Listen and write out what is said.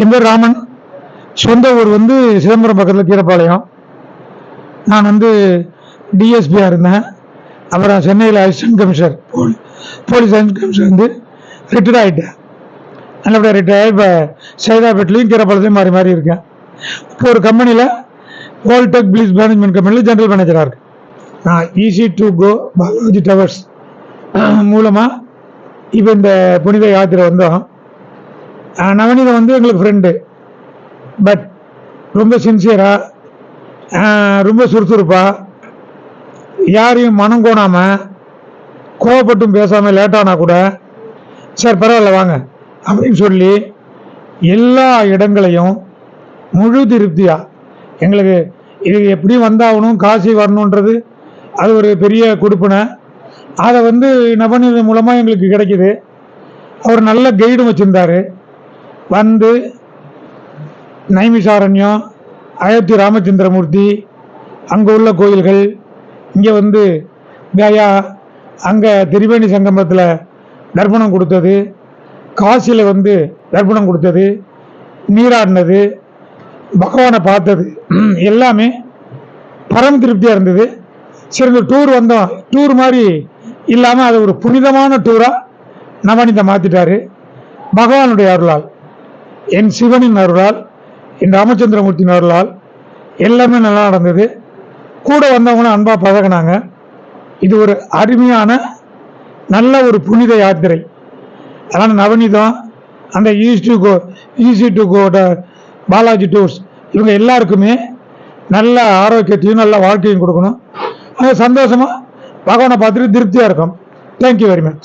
என் பேர் ராமன். சொந்த ஊர் வந்து சிதம்பரம் பக்கத்தில் கீரப்பாளையம். நான் வந்து டிஎஸ்பியாக இருந்தேன். அப்புறம் சென்னையில் அசிஸ்டன்ட் கமிஷனர் போலி போலீஸ் அசிஸ்டன்ட் கமிஷனர் வந்து ரிட்டையர் ஆகிட்டேன் நல்லபடியாக ரிட்டையர் இப்போ சைதாப்பேட்லேயும் கீரப்பாளையத்தையும் மாறி மாறி இருக்கேன். இப்போ ஒரு கம்பெனியில் வோல்டெக் பிளீஸ் மேனேஜ்மெண்ட் கம்பெனியில் ஜென்ரல் மேனேஜராக இருக்கேன். நான் easy to go Balaji towers மூலமாக இப்போ இந்த புனித யாத்திரை வந்தோம். ஆஹ் நவநீதம் வந்து எங்களுக்கு ஃப்ரெண்டு பட் ரொம்ப சின்சியராக ரொம்ப சுறுசுறுப்பாக யாரையும் மனம் கோணாமல் கோவப்பட்டும் பேசாமல் லேட்டானா கூட சார் பரவாயில்ல வாங்க. அப்படின்னு சொல்லி எல்லா இடங்களையும் முழு திருப்தியாக எங்களுக்கு இது எப்படி வந்தாகணும் காசி வரணுன்றது அது ஒரு பெரிய கொடுப்பினை. அதை வந்து நவநீதம் மூலமாக எங்களுக்கு கிடைக்கிது. அவர் நல்ல கைடும் வச்சுருந்தாரு. வந்து நைமிசாரண்யம் அயோத்தி ராமச்சந்திரமூர்த்தி அங்கே உள்ள கோயில்கள் இங்கே வந்து கயா அங்கே திரிவேணி சங்கமத்தில் தர்ப்பணம் கொடுத்தது காசியில் வந்து தர்ப்பணம் கொடுத்தது நீராடினது பகவானை பார்த்தது. எல்லாமே பரம் திருப்தியாக இருந்தது. சரி இந்த டூர் வந்தோம். டூர் மாதிரி இல்லாமல் அது ஒரு புனிதமான டூராக நவனிதை மாற்றிட்டாரு பகவானுடைய அருளால். என் சிவனின் அருளால் என் ராமச்சந்திரமூர்த்தியின் அருளால் எல்லாமே நல்லா நடந்தது. கூட வந்தவங்களும் அன்பாக பழகினாங்க. இது ஒரு அருமையான நல்ல ஒரு புனித யாத்திரை. அதனால் நவநீதம் அந்த east go easy to go Balaji tours இவங்க எல்லாருக்குமே நல்ல ஆரோக்கியத்தையும் நல்ல வாழ்க்கையும் கொடுக்கணும். அது சந்தோஷமாக பகவானை பார்த்துட்டு திருப்தியாக இருக்கும் தேங்க்யூ வெரி மச்